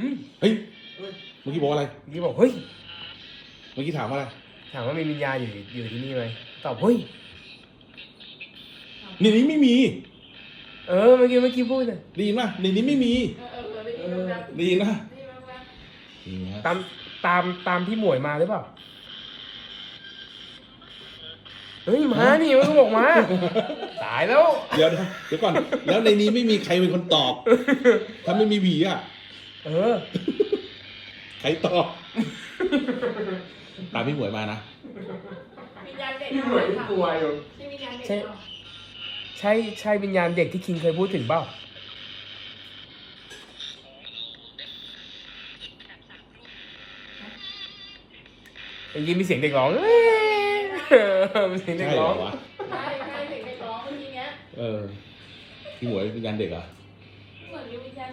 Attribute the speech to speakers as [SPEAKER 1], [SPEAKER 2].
[SPEAKER 1] อืม
[SPEAKER 2] เฮ้ยเมื่อกี้บอกอะไร
[SPEAKER 1] เมื่อกี้บอกเฮ้ย
[SPEAKER 2] เมื่อกี้ถามว่าอะไร
[SPEAKER 1] ถามว่ามีวิญญาณอยู่อยู่ที่นี่ไหมตอบเฮ้ย
[SPEAKER 2] ในนี้ไม่มี
[SPEAKER 1] เออเมื่อกี้เมื่อกี้พูดเลย
[SPEAKER 2] ได้ยินป่ะในนี้ไม่มี
[SPEAKER 3] เออเออได้ยินแบบ
[SPEAKER 2] ได้ยินป่ะ
[SPEAKER 3] ได้ยินแบบ
[SPEAKER 2] นี่ฮะ
[SPEAKER 1] ตามตามตามพี่หมวยมาหรือเปล่าเฮ้ยมานี่มันก็บอกมาตายแล้ว
[SPEAKER 2] เดี๋ยวนะเดี๋ยวก่อน แล้วในนี้ไม่มีใครเป็นคนตอบ ถ้าไม่มีผีอะ
[SPEAKER 1] เออ
[SPEAKER 2] ใครตอบตามพี่หมวยมานะ
[SPEAKER 3] วิญญาณเด็ก
[SPEAKER 1] พี่หมวยกลัวอยู่
[SPEAKER 3] ใช่วิญญาณเด็ก
[SPEAKER 1] ใช่
[SPEAKER 3] เปล่า
[SPEAKER 1] ใช่ใช่วิญญาณเด็กที่คิงเคยพูดถึงเปล่าเมื่อกี้มีเสียงเด็กร้องเอ้ยมีเสียงเด็ก
[SPEAKER 2] ใช่เหร
[SPEAKER 1] ร้อ
[SPEAKER 2] องวะ
[SPEAKER 3] ใช่ใช่เด็กเด็กร้องเมื่อกี้เนี้ย
[SPEAKER 2] เออ พี่หมวยเป็นยันเด็กเหรอะ
[SPEAKER 3] เหมือนมีวิญญาณ